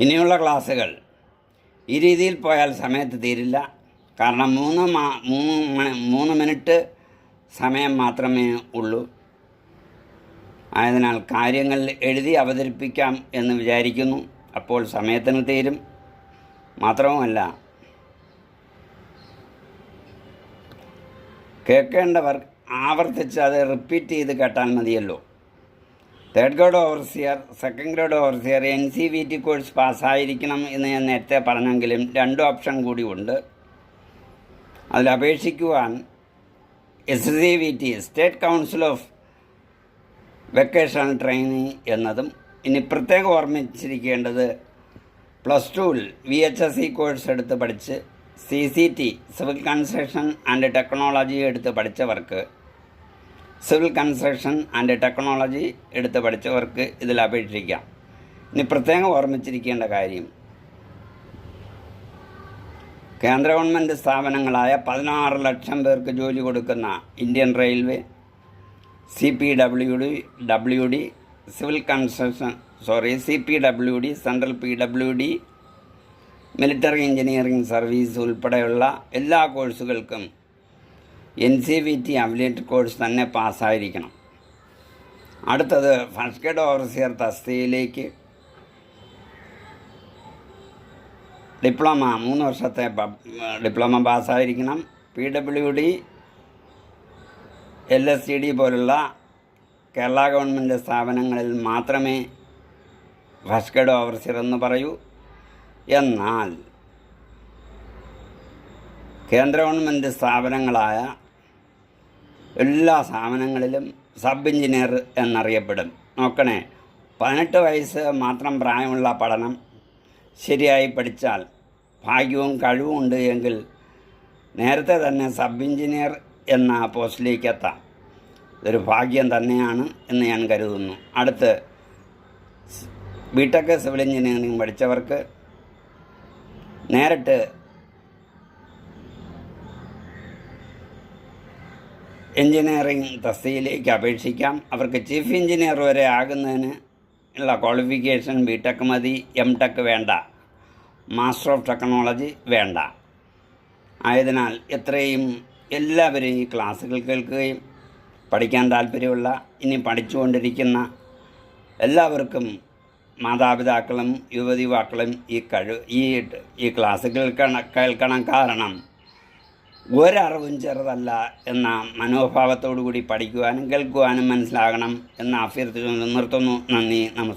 ഇനിയുള്ള ക്ലാസ്സുകൾ ഈ രീതിയിൽ പോയാൽ സമയത്ത് തീരില്ല. കാരണം മൂന്ന് മാ മൂന്ന് മൂന്ന് മിനിറ്റ് സമയം മാത്രമേ ഉള്ളൂ. ആയതിനാൽ കാര്യങ്ങൾ എഴുതി അവതരിപ്പിക്കാം എന്ന് വിചാരിക്കുന്നു. അപ്പോൾ സമയത്തിന് തീരും. മാത്രവുമല്ല കേൾക്കേണ്ടവർ ആവർത്തിച്ച് അത് റിപ്പീറ്റ് ചെയ്ത് കേട്ടാൽ മതിയല്ലോ. Third grade overseer second grade overseer N C V T course പാസ്സായിരിക്കണം എന്ന് ഞാൻ നേരത്തെ പറഞ്ഞെങ്കിലും രണ്ട് ഓപ്ഷൻ കൂടി ഉണ്ട്. അതിൽ അപേക്ഷിക്കുവാൻ S C V T state council of vocational training എന്നതും ഇനി പ്രത്യേകം ഓർമ്മിച്ചിരിക്കേണ്ടത് പ്ലസ് ടുവിൽ V H S C course എടുത്ത് പഠിച്ച് C C T civil construction and technology എടുത്ത് പഠിച്ചവർക്ക് സിവിൽ കൺസ്ട്രക്ഷൻ ആൻഡ് ടെക്നോളജി എടുത്ത് പഠിച്ചവർക്ക് ഇതിൽ അപേക്ഷിക്കാം. ഇനി പ്രത്യേകം ഓർമ്മിച്ചിരിക്കേണ്ട കാര്യം കേന്ദ്ര ഗവൺമെന്റ് സ്ഥാപനങ്ങളായ പതിനാറ് ലക്ഷം പേർക്ക് ജോലി കൊടുക്കുന്ന Indian railway C P W D W D civil construction sorry C P W D central P W D military engineering service ഉൾപ്പെടെയുള്ള എല്ലാ കോഴ്സുകൾക്കും N C V T affiliate course തന്നെ പാസ്സായിരിക്കണം. അടുത്തത് ഫസ്റ്റ് ഗ്രേഡ് ഓവർസിയർ തസ്തികയിലേക്ക്. Diploma മൂന്ന് വർഷത്തെ diploma പാസ്സായിരിക്കണം. P W D L S C D പോലുള്ള Kerala government സ്ഥാപനങ്ങളിൽ മാത്രമേ ഫസ്റ്റ് ഗ്രേഡ് ഓവർസിയർ എന്ന് പറയൂ. എന്നാൽ കേന്ദ്ര ഗവൺമെന്റ് സ്ഥാപനങ്ങളായ എല്ലാ സ്ഥാപനങ്ങളിലും സബ് എഞ്ചിനീയർ എന്നറിയപ്പെടും. നോക്കണേ പതിനെട്ട് വയസ്സ് മാത്രം പ്രായമുള്ള പഠനം ശരിയായി പഠിച്ചാൽ ഭാഗ്യവും കഴിവും ഉണ്ട് എങ്കിൽ നേരത്തെ തന്നെ സബ് എഞ്ചിനീയർ എന്ന പോസ്റ്റിലേക്ക് എത്താം. ഇതൊരു ഭാഗ്യം തന്നെയാണ് എന്ന് ഞാൻ കരുതുന്നു. അടുത്ത് ബിടെക് സിവിൽ എഞ്ചിനീയറിംഗ് പഠിച്ചവർക്ക് നേരിട്ട് എഞ്ചിനീയറിംഗ് തസ്തിയിലേക്ക് അപേക്ഷിക്കാം. അവർക്ക് ചീഫ് എഞ്ചിനീയർ വരെ ആകുന്നതിന് ഉള്ള ക്വാളിഫിക്കേഷൻ ബി ടെക് മതി എം ടെക് വേണ്ട. മാസ്റ്റർ ഓഫ് ടെക്നോളജി വേണ്ട. ആയതിനാൽ എത്രയും എല്ലാവരും ഈ ക്ലാസ്സുകൾ കേൾക്കുകയും പഠിക്കാൻ താല്പര്യമുള്ള ഇനി പഠിച്ചുകൊണ്ടിരിക്കുന്ന എല്ലാവർക്കും മാതാപിതാക്കളും യുവതി യുവാക്കളും ഈ കഴിവ് ഈ ഈ ക്ലാസ്സുകൾ കേൾക്കണം. കാരണം ഒരറിവും ചെറുതല്ല എന്ന മനോഭാവത്തോടു കൂടി പഠിക്കുവാനും കേൾക്കുവാനും മനസ്സിലാകണം എന്ന അഭ്യർത്ഥിച്ചു നിർത്തുന്നു. നന്ദി നമസ്കാരം